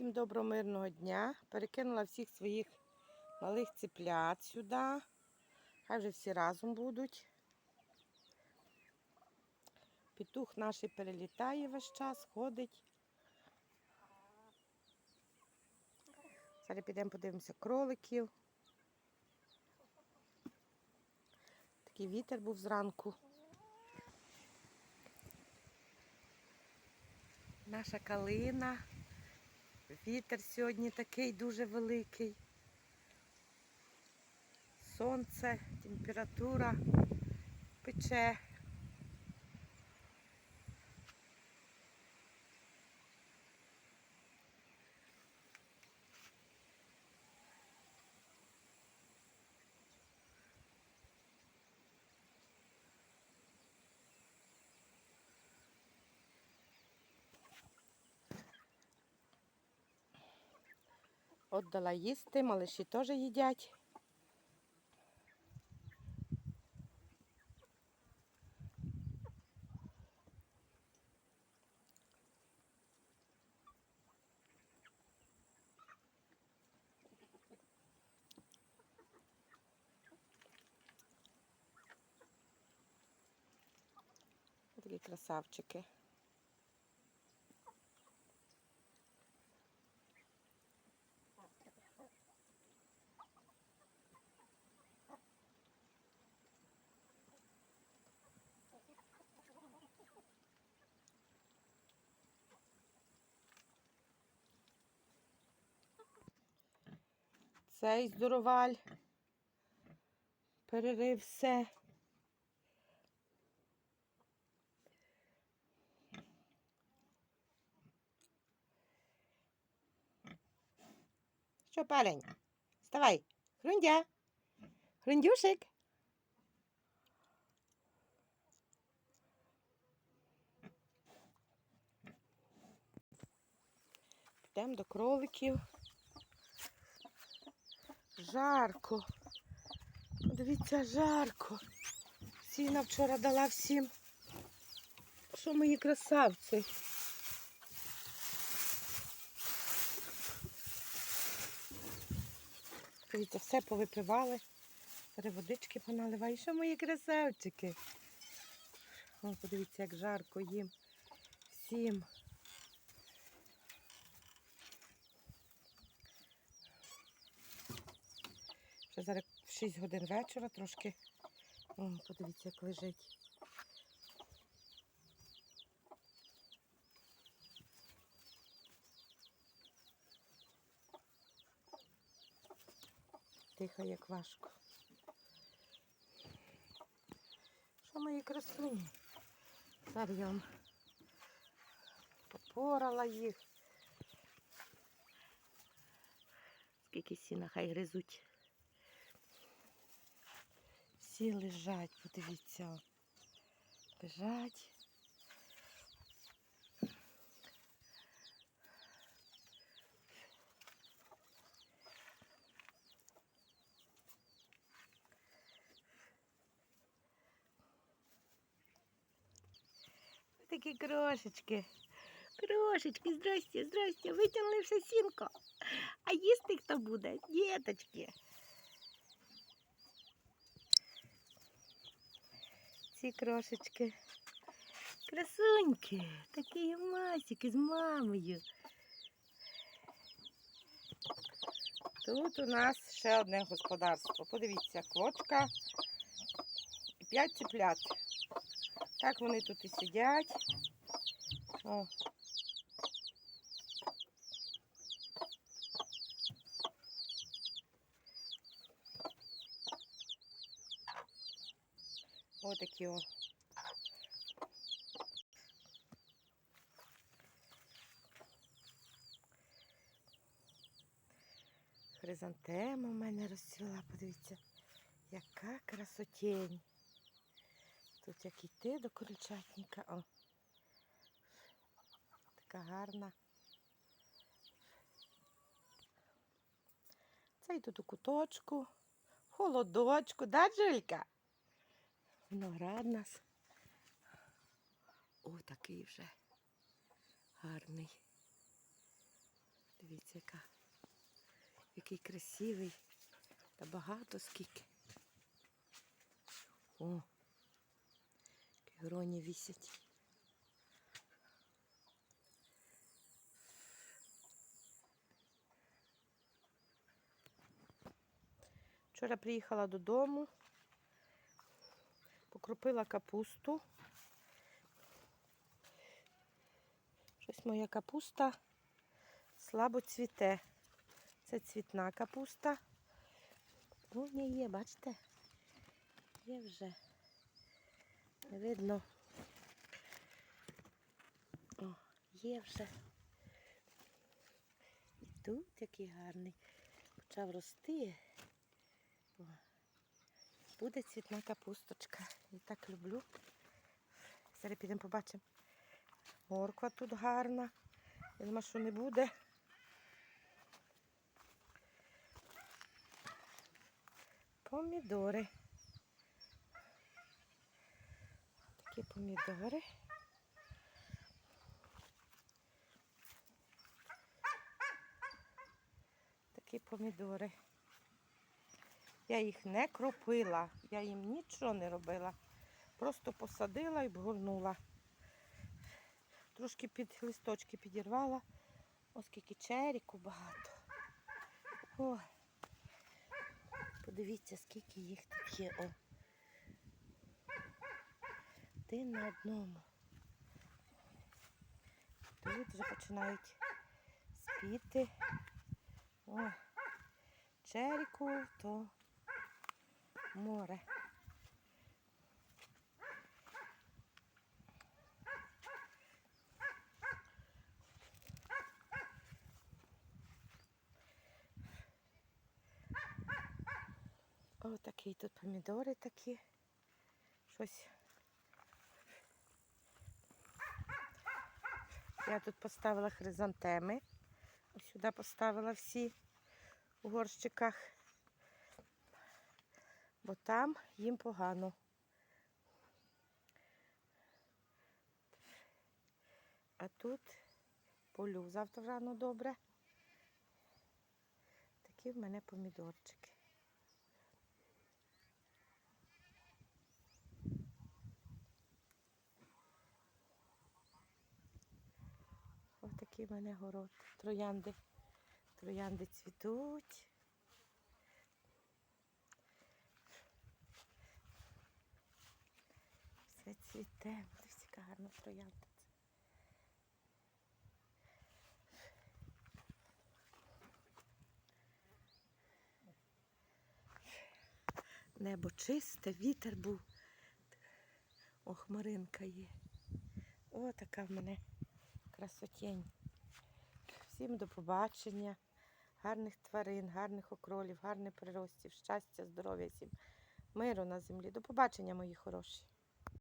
Всім доброго мирного дня. Перекинула всіх своїх малих циплят сюди. Хай вже всі разом будуть. Петух наш перелітає весь час, ходить. Зараз підемо подивимося кроликів. Такий вітер був зранку. Наша калина. Вітер сьогодні такий дуже великий. Сонце, температура пече. Отдала їсти, малиші теж їдять. Такі красавчики. Цей здороваль перерив все. Що, парень? Вставай. Хрундя. Хрундюшик. Підемо до кроликів. Жарко. Подивіться, жарко. Сіна вчора дала всім. Що мої красавці? Дивіться, все повипивали. Зараз водички поналиваю. Що мої красавчики? О, подивіться, як жарко їм. Всім. Зараз 6 годин вечора трошки. О, подивіться, як лежить. Тихо, як важко. Що мої красуні? Зараз я вам попорала їх. Скільки сіна хай гризуть. Всі лежать, подивіться. Лежать. Такі крошечки. Крошечки, здрасте, здрасте. Витягнули все сінко. А їсти хто буде? Діточки. Ці крошечки. Красуньки, такі масики з мамою. Тут у нас ще одне господарство. Подивіться, квочка і п'ять ціплят. Так вони тут і сидять. О. Отакі о. Хризантема в мене розцвіла, подивіться, яка красотень. Тут як йти до крольчатника. О. Така гарна. Цей тут у куточку, холодочку, да, Джилька? Виноград нас. О, такий вже гарний. Дивіться, яка, який красивий. Та багато скільки. О, які гроні вісять. Вчора приїхала додому, покропила капусту. Щось моя капуста слабо цвіте. Це цвітна капуста. О, ні, є, бачите? Є вже. Не видно. О, є вже. І тут який гарний. Почав рости. Буде цвітна капусточка. Я так люблю. Зараз підемо побачимо. Морква тут гарна. Я думаю, що не буде. Помідори. Такі помідори. Такі помідори. Я їх не кропила, я їм нічого не робила. Просто посадила і обгорнула. Трошки під листочки підірвала, оскільки черіку багато. О, подивіться, скільки їх тут є. О. Один на одному. Тут вже починають спіти. О, черіку, то море. О, такі тут помідори такі. Щось. Я тут поставила хризантеми. Сюди поставила всі у горщиках. Бо там їм погано. А тут полю завтра рано добре. Такі в мене помідорчики. Ось такий в мене город. Троянди. Троянди цвітуть. Все цвіте. Дивіться, яка гарна троянда. Небо чисте, вітер був. О, хмаринка є. О, така в мене красотень. Всім до побачення. Гарних тварин, гарних окролів, гарних приростів, щастя, здоров'я всім, миру на землі. До побачення, мої хороші.